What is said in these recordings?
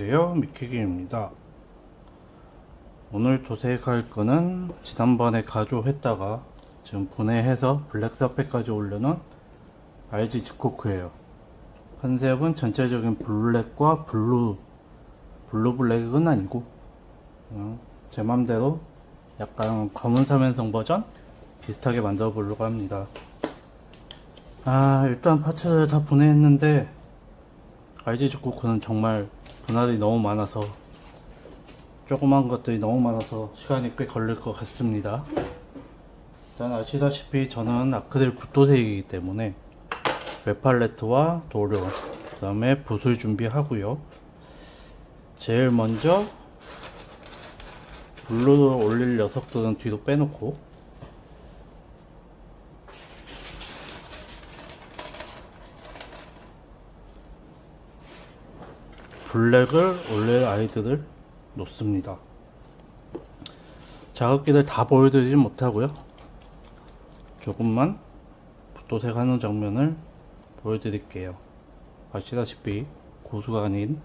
안녕하세요. 미키기입니다. 오늘 도색할 거는 지난번에 가져했다가 지금 분해해서 블랙 서페까지 올려놓은 RG 지코크예요. 컨셉은 전체적인 블랙과 블루 블루 블랙은 아니고 그냥 제 맘대로 약간 검은 삼연성 버전 비슷하게 만들어 보려고 합니다. 아 일단 파츠를 다 분해했는데 RG 지코크는 정말 분할이 너무 많아서 조그만 것들이 너무 많아서 시간이 꽤 걸릴 것 같습니다. 일단 아시다시피 저는 아크릴 붓도색이기 때문에 웹팔레트와 도료 그 다음에 붓을 준비하고요. 제일 먼저 블루를 올릴 녀석들은 뒤로 빼놓고 블랙을 올릴 아이들을 놓습니다. 작업기를 다 보여드리지 못하고요. 조금만 붓도색 하는 장면을 보여드릴게요. 아시다시피 고수가 아닌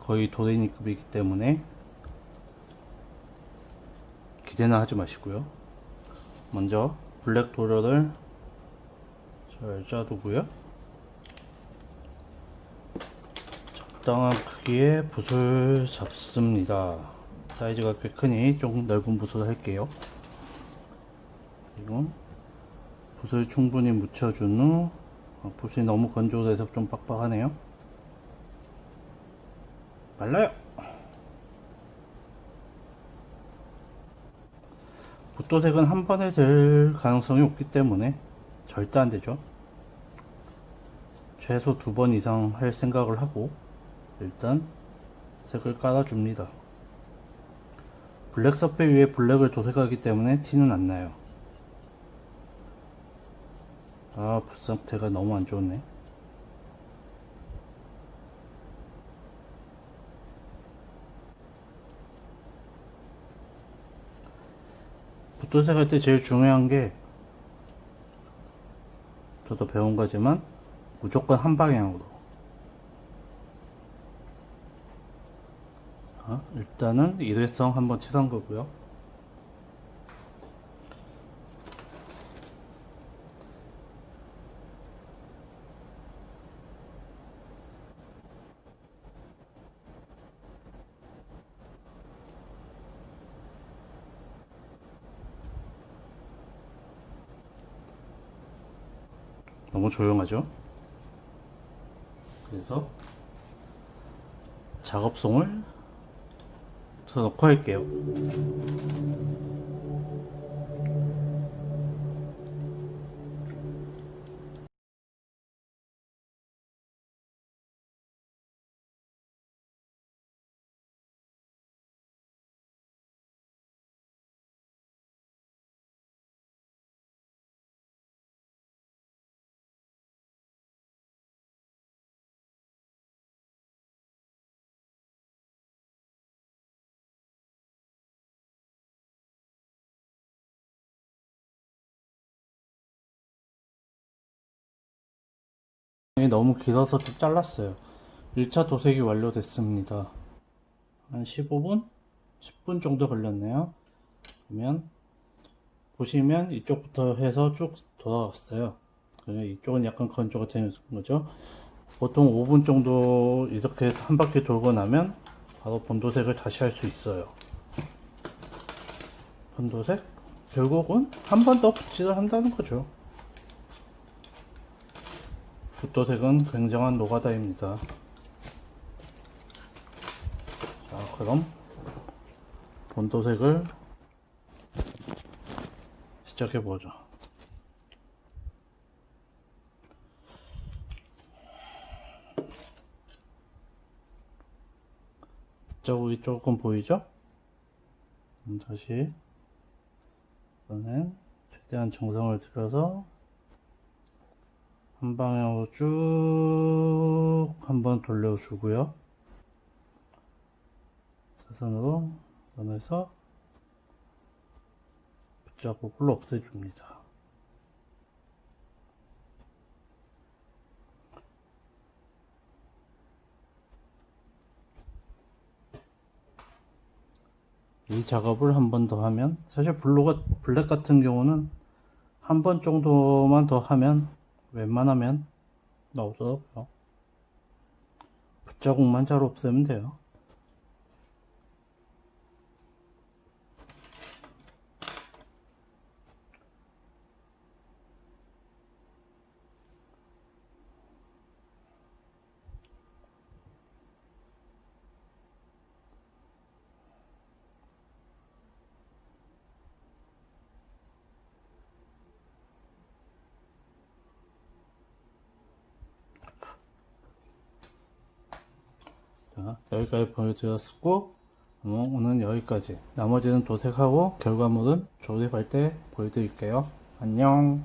거의 도레니급이기 때문에 기대는 하지 마시고요. 먼저 블랙 도료를 잘 짜두고요. 적당한 크기의 붓을 잡습니다. 사이즈가 꽤 크니 좀 넓은 붓을 할게요. 그리고 붓을 충분히 묻혀준 후 어, 붓이 너무 건조돼서 좀 빡빡하네요. 말라요. 붓도색은 한 번에 될 가능성이 없기 때문에 절대 안 되죠. 최소 두 번 이상 할 생각을 하고 일단 색을 깔아줍니다. 블랙 서페 위에 블랙을 도색하기 때문에 티는 안 나요. 아, 붓 상태가 너무 안 좋네. 붓 도색할 때 제일 중요한 게 저도 배운 거지만 무조건 한 방향으로 자, 일단은 일회성 한번 칠한 거고요. 너무 조용하죠? 그래서 작업송을 써놓고 할게요. 너무 길어서 좀 잘랐어요. 1차 도색이 완료됐습니다. 한 15분? 10분 정도 걸렸네요. 그러면 보시면 이쪽부터 해서 쭉 돌아왔어요. 이쪽은 약간 건조가 되는 거죠. 보통 5분 정도 이렇게 한 바퀴 돌고 나면 바로 본도색을 다시 할 수 있어요. 본도색? 결국은 한 번 더 붓질을 한다는 거죠. 붓도색은 굉장한 노가다입니다. 자, 그럼 본도색을 시작해 보죠. 자국이 조금 보이죠? 음, 다시 이번엔 최대한 정성을 들여서 한 방향으로 쭉 한번 돌려주고요. 사선으로 꺼내서 붙자국을 없애줍니다. 이 작업을 한 번 더 하면 사실 블루가 블랙 같은 경우는 한 번 정도만 더 하면 웬만하면 나오더라고요. 붓자국만 잘 없애면 돼요. 자, 여기까지 보여드렸고 어, 오늘 여기까지. 나머지는 도색하고 결과물은 조립할 때 보여드릴게요. 안녕